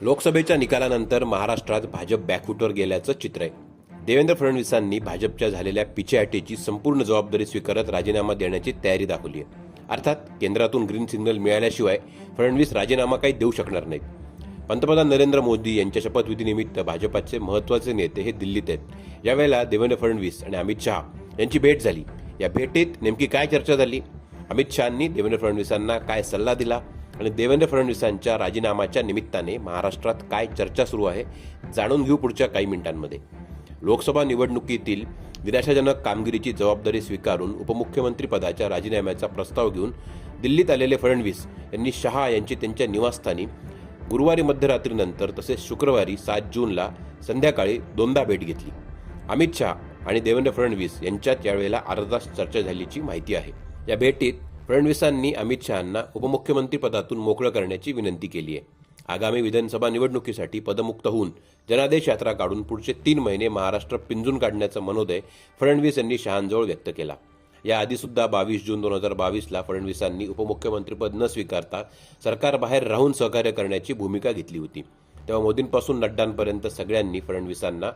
लोकसभेच्या निकालानंतर महाराष्ट्रात भाजप बॅकफुटवर गेल्याचं चित्र आहे. देवेंद्र फडणवीसांनी भाजपच्या झालेल्या पिछेहाटीची संपूर्ण जबाबदारी स्वीकारत राजीनामा देण्याची तयारी दाखवली आहे. अर्थात केंद्रातून ग्रीन सिग्नल मिळाल्याशिवाय फडणवीस राजीनामा काही देऊ शकणार नाहीत. पंतप्रधान नरेंद्र मोदी यांच्या शपथविधीनिमित्त भाजपाचे महत्त्वाचे नेते हे दिल्लीत आहेत. यावेळेला देवेंद्र फडणवीस आणि अमित शहा यांची भेट झाली. या भेटीत नेमकी काय चर्चा झाली? अमित शहांनी देवेंद्र फडणवीसांना काय सल्ला दिला? आणि देवेंद्र फडणवीसांच्या राजीनामाच्या निमित्ताने महाराष्ट्रात काय चर्चा सुरू आहे जाणून घेऊ पुढच्या काही मिनिटांमध्ये. लोकसभा निवडणुकीतील निराशाजनक कामगिरीची जबाबदारी स्वीकारून उपमुख्यमंत्री पदाच्या राजीनाम्याचा प्रस्ताव घेऊन दिल्लीत आलेले फडणवीस यांनी शहा यांची त्यांच्या निवासस्थानी गुरुवारी मध्यरात्रीनंतर तसेच शुक्रवारी सात जूनला संध्याकाळी दोनदा भेट घेतली. अमित शहा आणि देवेंद्र फडणवीस यांच्यात यावेळेला अर्धा तास चर्चा झाल्याची माहिती आहे. या भेटीत फडणवीसांनी अमित शहांना उपमुख्यमंत्रीपदातून मोकळं करण्याची विनंती केली आहे. आगामी विधानसभा निवडणुकीसाठी पदमुक्त होऊन जनादेश यात्रा काढून पुढचे तीन महिने महाराष्ट्र पिंजून काढण्याचा मनोदय फडणवीस यांनी शहांजवळ व्यक्त केला. याआधीसुद्धा बावीस जून दोन हजार बावीसला फडणवीसांनी उपमुख्यमंत्रीपद न स्वीकारता सरकारबाहेर राहून सहकार्य करण्याची भूमिका घेतली होती. तेव्हा मोदींपासून नड्डांपर्यंत सगळ्यांनी फडणवीसांना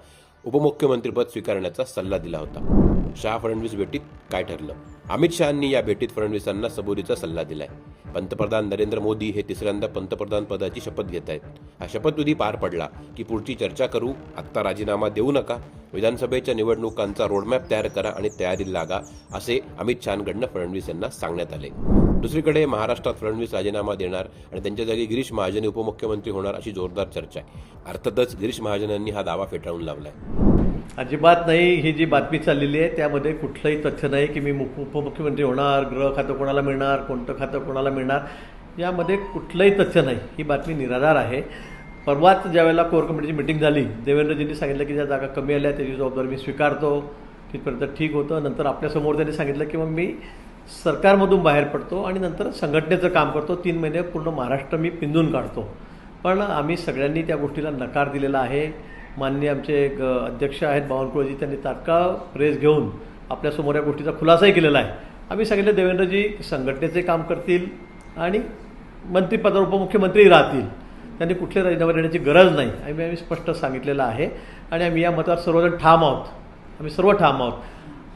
उपमुख्यमंत्रीपद स्वीकारण्याचा सल्ला दिला होता. शहा फडणवीस भेटीत काय ठरलं? अमित शहांनी या भेटीत फडणवीसांना सबुरीचा सल्ला दिलाय. पंतप्रधान नरेंद्र मोदी हे तिसऱ्यांदा पंतप्रधान पदाची शपथ घेत आहेत. हा शपथविधी पार पडला की पुढची चर्चा करू आत्ता राजीनामा देऊ नका विधानसभेच्या निवडणुकांचा रोडमॅप तयार करा आणि तयारीला लागा असे अमित शहांकडनं फडणवीस यांना सांगण्यात आले. दुसरीकडे महाराष्ट्रात फडणवीस राजीनामा देणार आणि त्यांच्या जागी गिरीश महाजन उपमुख्यमंत्री होणार अशी जोरदार चर्चा आहे. अर्थातच गिरीश महाजनांनी हा दावा फेटाळून लावलाय. अजिबात नाही ही जी बातमी चाललेली आहे त्यामध्ये कुठलंही तथ्य नाही की मी मुख उपमुख्यमंत्री होणार गृह खातं कोणाला मिळणार कोणतं खातं कोणाला मिळणार यामध्ये कुठलंही तथ्य नाही. ही बातमी निराधार आहे. परवाच ज्यावेळेला कोर कमिटीची मिटिंग झाली देवेंद्रजींनी सांगितलं की ज्या जागा कमी आल्या त्याची जबाबदारी मी स्वीकारतो तिथपर्यंत ठीक होतं. नंतर आपल्यासमोर त्यांनी सांगितलं की मग मी सरकारमधून बाहेर पडतो आणि नंतर संघटनेचं काम करतो. तीन महिने पूर्ण महाराष्ट्र मी पिंजून काढतो. पण आम्ही सगळ्यांनी त्या गोष्टीला नकार दिलेला आहे. माननीय आमचे एक अध्यक्ष आहेत बावनकुळजी त्यांनी तात्काळ प्रेस घेऊन आपल्यासमोर या गोष्टीचा खुलासाही केलेला आहे. आम्ही सांगितलं देवेंद्रजी संघटनेचे काम करतील आणि मंत्रिपदावर उपमुख्यमंत्री राहतील. त्यांनी कुठले राजीनामा देण्याची गरज नाही. आम्ही आम्ही स्पष्ट सांगितलेलं आहे. आणि आम्ही या मतावर सर्वजण ठाम आहोत. आम्ही सर्व ठाम आहोत.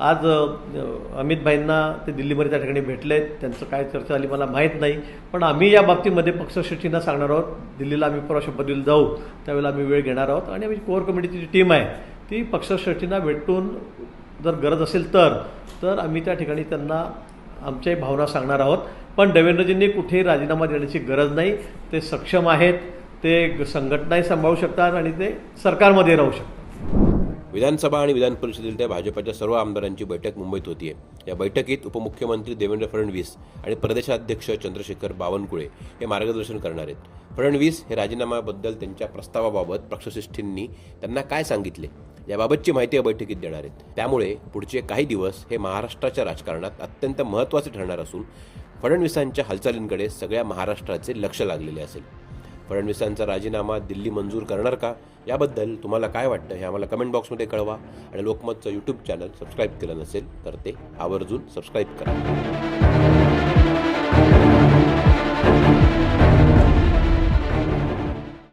आज अ, अमित भाईंना ते दिल्लीमध्ये त्या ठिकाणी भेटले त्यांचं काय चर्चा झाली मला माहीत नाही. पण आम्ही या बाबतीमध्ये पक्षश्रेष्ठींना सांगणार आहोत. दिल्लीला आम्ही परवा शपथविधीला जाऊ. त्यावेळेला आम्ही वेळ घेणार आहोत. आणि आम्ही कोअर कमिटीची जी टीम आहे ती पक्षश्रेष्ठींना भेटून जर गरज असेल तर तर आम्ही त्या ठिकाणी त्यांना आमच्याही भावना सांगणार आहोत. पण देवेंद्रजींनी कुठेही राजीनामा देण्याची गरज नाही. ते सक्षम आहेत. ते संघटनाही सांभाळू शकतात आणि ते सरकारमध्ये राहू शकतात. विधानसभा आणि विधान परिषदेतील भाजपच्या सर्व आमदारांची बैठक मुंबईत होती आहे या बैठकीत उपमुख्यमंत्री देवेंद्र फडणवीस आणि प्रदेशाध्यक्ष चंद्रशेखर बावनकुळे हे मार्गदर्शन करणार आहेत. फडणवीस हे राजीनाम्याबद्दल त्यांच्या प्रस्तावाबाबत पक्षश्रेष्ठींनी त्यांना काय सांगितले याबाबतची माहिती या बैठकीत देणार आहेत. त्यामुळे पुढचे काही दिवस हे महाराष्ट्राच्या राजकारणात अत्यंत महत्त्वाचे ठरणार असून फडणवीसांच्या हालचालींकडे सगळ्या महाराष्ट्राचे लक्ष लागलेले असेल. फडणवीसांचा राजीनामा दिल्ली मंजूर करणार का? याबद्दल तुम्हाला काय वाटतं हे आम्हाला कमेंट बॉक्समध्ये कळवा. आणि लोकमतचं यूट्यूब चॅनल सबस्क्राईब केलं नसेल तर ते आवर्जून सबस्क्राईब करा.